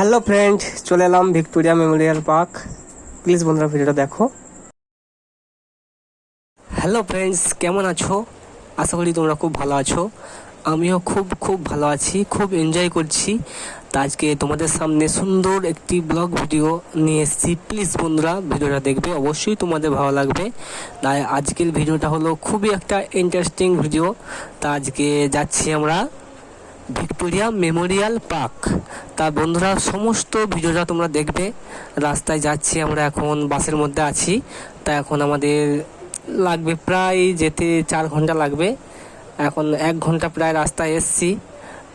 Hello friend চলে এলাম Victoria Memorial park. Please বন্ধুরা, ভিডিওটা দেখো। হ্যালো ফ্রেন্ডস কেমন আছো? আশা করি তোমরা খুব ভালো আছো। আমিও খুব খুব ভালো আছি। খুব এনজয় করছি। তা আজকে তোমাদের সামনে সুন্দর একটি ব্লগ ভিডিও নিয়ে এসেছি। প্লিজ বন্ধুরা, ভিডিওটা দেখবে। অবশ্যই তোমাদের ভালো লাগবে। তাই আজকের ভিডিওটা হলো খুবই একটা ইন্টারেস্টিং ভিডিও তা আজকে যাচ্ছি আমরা ভিক্টোরিয়া মেমোরিয়াল পার্ক। তা বন্ধুরা, সমস্ত ভিডিওটা তোমরা দেখবে। রাস্তায় যাচ্ছি আমরা এখন, বাসের মধ্যে আছি। তা এখন আমাদের লাগবে প্রায় যেতে চার ঘণ্টা লাগবে। এখন এক ঘণ্টা প্রায় রাস্তায় এসছি।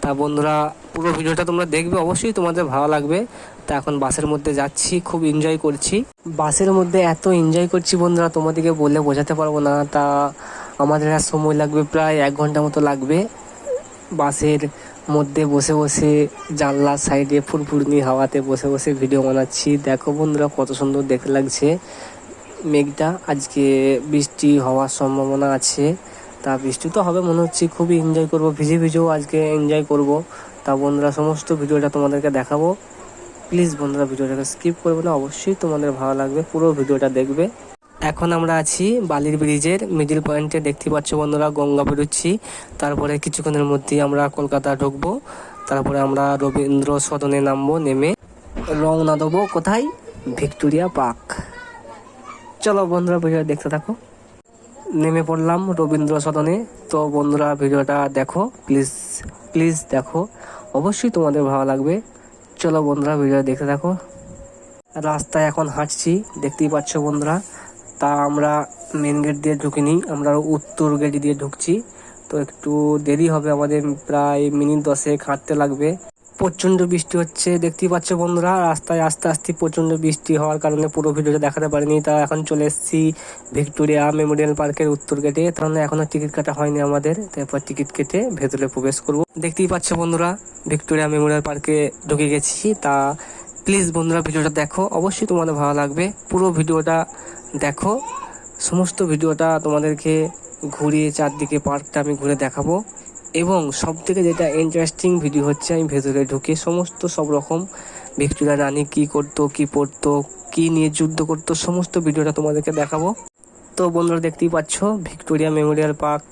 তা বন্ধুরা, পুরো ভিডিওটা তোমরা দেখবে, অবশ্যই তোমাদের ভালো লাগবে। তা এখন বাসের মধ্যে যাচ্ছি, খুব এনজয় করছি। বাসের মধ্যে এত এনজয় করছি বন্ধুরা, তোমাদেরকে বলে বোঝাতে পারব না। তা আমাদের আর সময় লাগবে প্রায় এক ঘণ্টা মতো লাগবে বাসের মধ্যে বসে বসে জানলার সাইডে ফুরফুরনি হাওয়াতে বসে বসে ভিডিও বানাচ্ছি। দেখো বন্ধুরা কত সুন্দর দেখতে লাগছে মেঘটা। আজকে বৃষ্টি হওয়ার সম্ভাবনা আছে। তা বৃষ্টি তো হবে মনে হচ্ছে, খুবই এনজয় করব, ভিজে ভিজেও আজকে এনজয় করব। তা বন্ধুরা সমস্ত ভিডিওটা তোমাদেরকে দেখাবো। প্লিজ বন্ধুরা ভিডিওটাকে স্কিপ করবে না, অবশ্যই তোমাদের ভালো লাগবে, পুরো ভিডিওটা দেখবে। এখন আমরা আছি বালির ব্রিজের মিডিল পয়েন্টে দেখতে পাচ্ছ বন্ধুরা, গঙ্গা বেরোচ্ছি। তারপরে কিছুক্ষণের মধ্যেই আমরা কলকাতা ঢুকবো। তারপরে আমরা রবীন্দ্র সদনে নামবো, নেমে রওনা দেবো কোথায়? Victoria Park. চলো বন্ধুরা ভিডিও দেখতে থাকো। নেমে পড়লাম রবীন্দ্র সদনে। তো বন্ধুরা, ভিডিওটা দেখো প্লিজ প্লিজ দেখো। অবশ্যই তোমাদের ভালো লাগবে। চলো বন্ধুরা ভিডিও দেখতে থাকো। রাস্তায় এখন হাঁটছি, দেখতেই পাচ্ছ বন্ধুরা। তা আমরা মেন গেট দিয়ে ঢুকিনি। আমরা উত্তর গেট দিয়ে ঢুকছি। তো একটু দেরি হবে আমাদের, প্রায় মিনিট দশেক হাঁটতে লাগবে। প্রচণ্ড বৃষ্টি হচ্ছে, দেখতেই পাচ্ছ বন্ধুরা, রাস্তায় আস্তে আস্তে প্রচণ্ড বৃষ্টি হওয়ার কারণে পুরো ভিডিওটা দেখাতে পারিনি। তা এখন চলে এসেছি ভিক্টোরিয়া মেমোরিয়াল পার্কের উত্তর গেটে কারণ এখনও টিকিট কাটা হয়নি আমাদের। তারপর টিকিট কেটে ভেতরে প্রবেশ করব। দেখতেই পাচ্ছ বন্ধুরা, ভিক্টোরিয়া মেমোরিয়াল পার্কে ঢুকে গেছি। তা প্লিজ বন্ধুরা, ভিডিওটা দেখো। অবশ্যই তোমাদের ভালো লাগবে। পুরো ভিডিওটা দেখো, সমস্ত ভিডিওটা তোমাদেরকে ঘুরিয়ে চারদিকে পার্কটা আমি ঘুরে দেখাবো এবং সব থেকে যেটা ইন্টারেস্টিং ভিডিও হচ্ছে, আমি ভেতরে ঢুকে সমস্ত সব রকম ভিক্টোরিয়া রানী কী করতো, কী পড়তো, কী নিয়ে যুদ্ধ করতো, সমস্ত ভিডিওটা তোমাদেরকে দেখাবো। তো বন্ধুরা দেখতেই পাচ্ছ ভিক্টোরিয়া মেমোরিয়াল পার্ক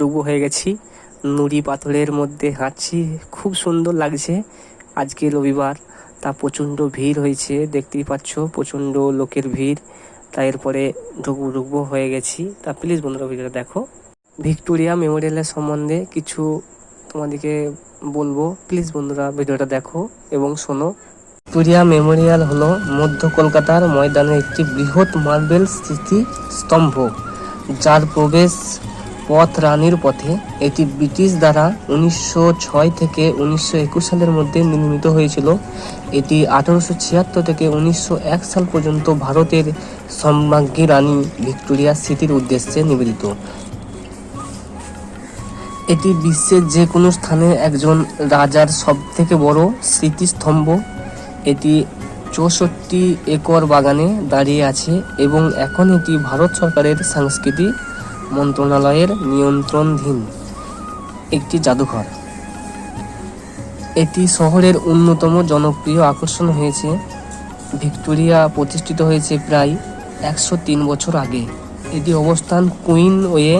ঢুকবো হয়ে গেছি। নুড়ি পাথরের মধ্যে হাঁটছি, খুব সুন্দর লাগছে আজকে রবিবার। তা প্রচণ্ড ভিড় হয়েছে, দেখতেই পাচ্ছ, প্রচণ্ড লোকের ভিড়। তা এরপরে ঢুকবো ঢুকবো, হয়ে গেছি। তা প্লিজ বন্ধুরা ভিডিওটা দেখো। ভিক্টোরিয়া মেমোরিয়ালের সম্বন্ধে কিছু তোমাদেরকে বলব। প্লিজ বন্ধুরা ভিডিওটা দেখো এবং শোনো। ভিক্টোরিয়া মেমোরিয়াল হলো মধ্য কলকাতার ময়দানের একটি বৃহৎ মার্বেল স্মৃতি স্তম্ভ, যার প্রবেশ পথ রানীর পথে এটি ব্রিটিশ দ্বারা উনিশশো ছয় থেকে উনিশশো একুশ সালের মধ্যে নির্মিত হয়েছিল। এটি আঠারোশো ছিয়াত্তর থেকে উনিশশো এক সাল পর্যন্ত ভারতের সম্রাজ্ঞী রানী ভিক্টোরিয়া স্মৃতির উদ্দেশ্যে নিবেদিত। এটি বিশ্বের যে কোনো স্থানে একজন রাজার সবথেকে বড় স্মৃতিস্তম্ভ। এটি চৌষট্টি একর বাগানে দাঁড়িয়ে আছে এবং এখন এটি ভারত সরকারের সংস্কৃতি মন্ত্রণালয়ের নিয়ন্ত্রণধীন একটি জাদুঘর। এটি শহরের অন্যতম জনপ্রিয় আকর্ষণ হয়েছে। ভিক্টোরিয়া প্রতিষ্ঠিত হয়েছে প্রায় একশো তিন বছর আগে। এটি অবস্থান Queensway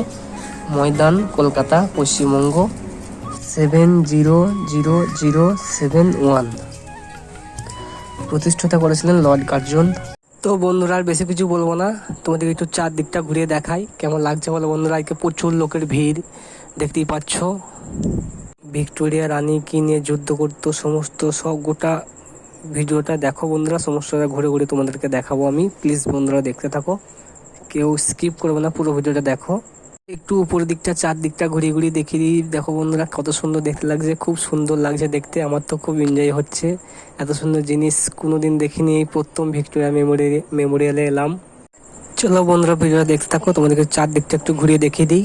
Maidan, Kolkata, Paschimbanga seven zero zero zero seven one. প্রতিষ্ঠাতা করেছিলেন লর্ড কার্জন। তো বন্ধুরা, আর বেশি কিছু বলব না। তোমাদেরকে একটু চারদিকটা ঘুরিয়ে দেখাই, কেমন লাগছে বলো বন্ধুরা? আজকে প্রচুর লোকের ভিড়, দেখতেই পাচ্ছ। ভিক্টোরিয়া রানী কি নিয়ে যুদ্ধ করতো, সমস্ত সব গোটা ভিডিওটা দেখো বন্ধুরা সমস্যাটা ঘুরে ঘুরে তোমাদেরকে দেখাবো আমি। প্লিজ বন্ধুরা দেখতে থাকো। কেউ স্কিপ করবে না, পুরো ভিডিওটা দেখো। একটু উপর দিকটা, চারদিকটা ঘুরিয়ে ঘুরিয়ে দেখিয়ে দিই। দেখো বন্ধুরা, কত সুন্দর দেখতে লাগছে, খুব সুন্দর লাগছে দেখতে। আমার তো খুব এনজয় হচ্ছে। এত সুন্দর জিনিস কোনোদিন দেখিনি, এই প্রথম ভিক্টোরিয়া মেমোরিয়াল মেমোরিয়ালে এলাম। চলো বন্ধুরা, ভিডিওটা দেখতে থাকো। তোমাদেরকে চারদিকটা একটু ঘুরিয়ে দেখিয়ে দিই।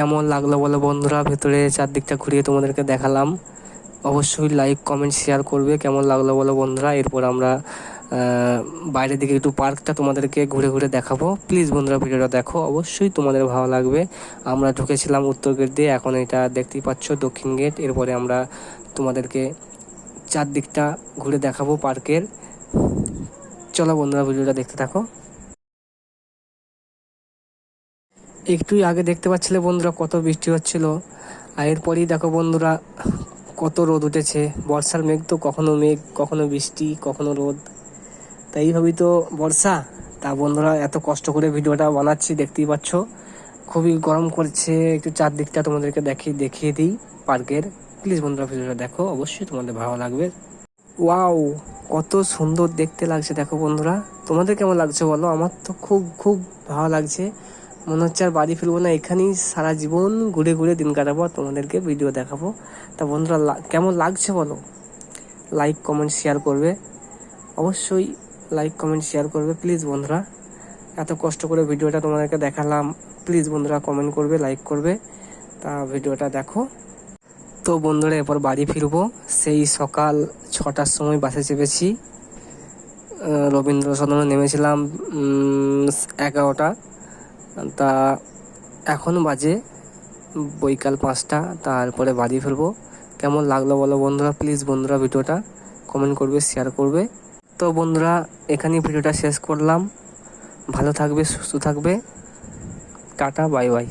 কেমন লাগল বলো বন্ধুরা? ভেতরে চারদিকটা ঘুরিয়ে তোমাদেরকে দেখালাম। অবশ্যই লাইক কমেন্ট শেয়ার করবে। কেমন লাগল বলো বন্ধুরা? এরপর আমরা বাইরের দিকে একটু পার্কটা তোমাদেরকে ঘুরে ঘুরে দেখাবো। প্লিজ বন্ধুরা, ভিডিওটা দেখো। অবশ্যই তোমাদের ভালো লাগবে। আমরা ঢুকেছিলাম উত্তর গেট দিয়ে। এখন এটা দেখতেই পাচ্ছ দক্ষিণ গেট এরপরে আমরা তোমাদেরকে চারদিকটা ঘুরে দেখাবো পার্কের। চলো বন্ধুরা, ভিডিওটা দেখতে থাকো। একটুই আগে দেখতে পাচ্ছিলে বন্ধুরা কত বৃষ্টি হচ্ছিল। আর এরপরেই দেখো বন্ধুরা, কত রোদ উঠেছে। বর্ষার মেঘ তো কখনো মেঘ, কখনো বৃষ্টি, কখনো রোদ। তা এইভাবেই তো বর্ষা। তা বন্ধুরা, এত কষ্ট করে ভিডিওটা বানাচ্ছি, দেখতেই পাচ্ছ। খুবই গরম করছে। একটু চারদিকটা তোমাদেরকে দেখিয়ে দেখিয়ে দিই পার্কের। প্লিজ বন্ধুরা, ভিডিওটা দেখো। অবশ্যই তোমাদের ভালো লাগবে। ওয়াও, কত সুন্দর দেখতে লাগছে। দেখো বন্ধুরা, তোমাদের কেমন লাগছে বলো? আমার তো খুব খুব ভালো লাগছে। মনে হচ্ছে আর বাড়ি ফিরবো না, এখানেই সারা জীবন ঘুরে ঘুরে দিন কাটাবো তোমাদেরকে ভিডিও দেখাবো। তা বন্ধুরা কেমন লাগছে বলো? লাইক কমেন্ট শেয়ার করবে। অবশ্যই লাইক কমেন্ট শেয়ার করবে প্লিজ বন্ধুরা। এত কষ্ট করে ভিডিওটা তোমাদেরকে দেখালাম প্লিজ বন্ধুরা কমেন্ট করবে লাইক করবে। তা ভিডিওটা দেখো। তো বন্ধুরা, এরপর বাড়ি ফিরবো। সেই সকাল ছটার সময় বাসে চেপেছি। রবীন্দ্র সদনে নেমেছিলাম এগারোটা। তা এখন বাজে বৈকাল পাঁচটা, তারপরে বাড়ি ফিরবো। কেমন লাগল বলো বন্ধুরা? প্লিজ বন্ধুরা ভিডিওটা কমেন্ট করবে শেয়ার করবে। তো বন্ধুরা, এখানেই ভিডিওটা শেষ করলাম। ভালো থাকবে, সুস্থ থাকবে। Tata bye bye